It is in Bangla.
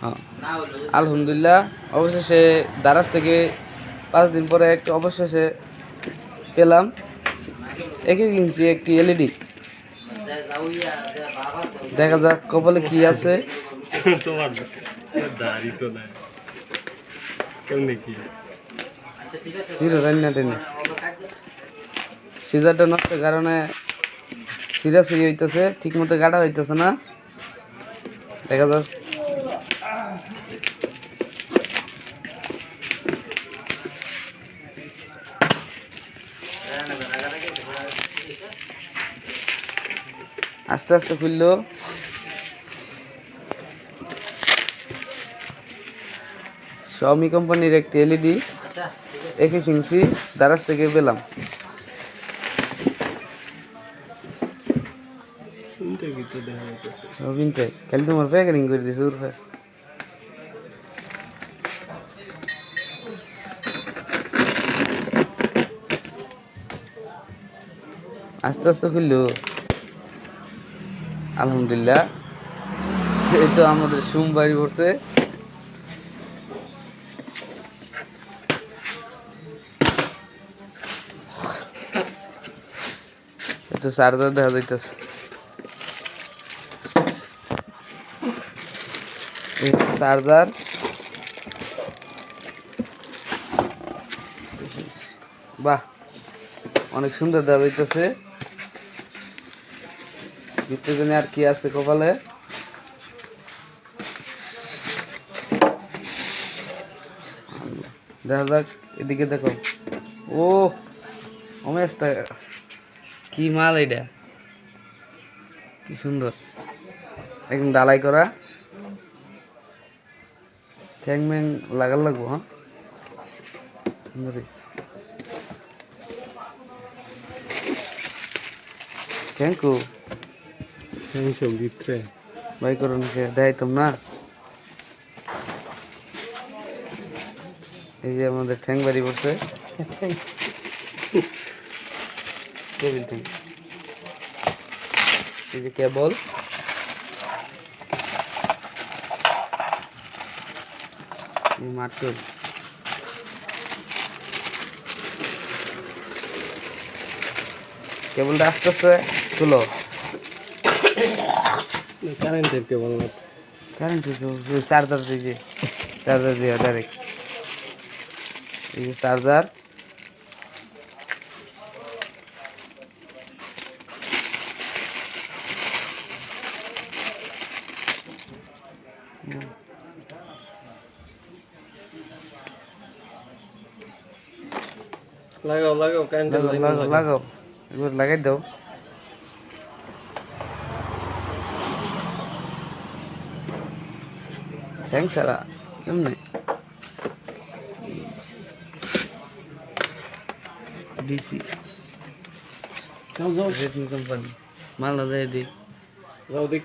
হ্যাঁ। আলহামদুলিল্লাহ অবশেষে দারাজ থেকে পাঁচ দিন পরে একটু অবশেষে পেলাম। একে কিনছি একটি এলইডি দেখা যাক কপালে কি আছে। তোমার দাড়ি তো নাই। কেমনি কি হিরো রান্না টেনে? সিজারটা নষ্টের কারণে সিরা সিরি হইতেছে ঠিক মতো কাটা হইতেছে না। দেখা যাক। আস্তে আস্তে খুললো। Xiaomi কোম্পানির একটি এলইডি একে কিনছি দারাজ থেকে পেলাম। খালি তোমার প্যাকেটিং করে দিয়েছে উর্ফে আস্তে আস্তে খুললো। আলহামদুলিল্লাহ। এই তো আমাদের সোমবারই পড়ছে। তো চার্জার দেখা যাইতেছে। চার্জার বাহ, অনেক সুন্দর দেখা যাইতেছে। ভিতরে আর কি আছে কপালে? দেখা যাক, এদিকে দেখো। ও অমেস্তা কি মাল এটা? কি সুন্দর। একদম ডালাই করা। ঠ্যাং ম্যাং লাগার লাগবো হ্যাঁ? Thank you. ভাই করুন দেখাইতাম না। এই যে আমাদের ঠ্যাং বাড়ি পড়ছে। টেবিল ঠ্যাং। এই যে কেবল। মাটুল কেবলটা আস্তে আস্তে তুলো। কারেন্টের কেবল না কারেন্ট চার্জার এই যে চার্জার দিয়ে ডাইরেক্ট এই যে চার্জার লাগাও লাগাও কারেন্টের লাগাও লাইন লাগাও লাগাও Thanks, Sarah. Give me. DC. vamos on. Come on. Come on. Come on. Come on.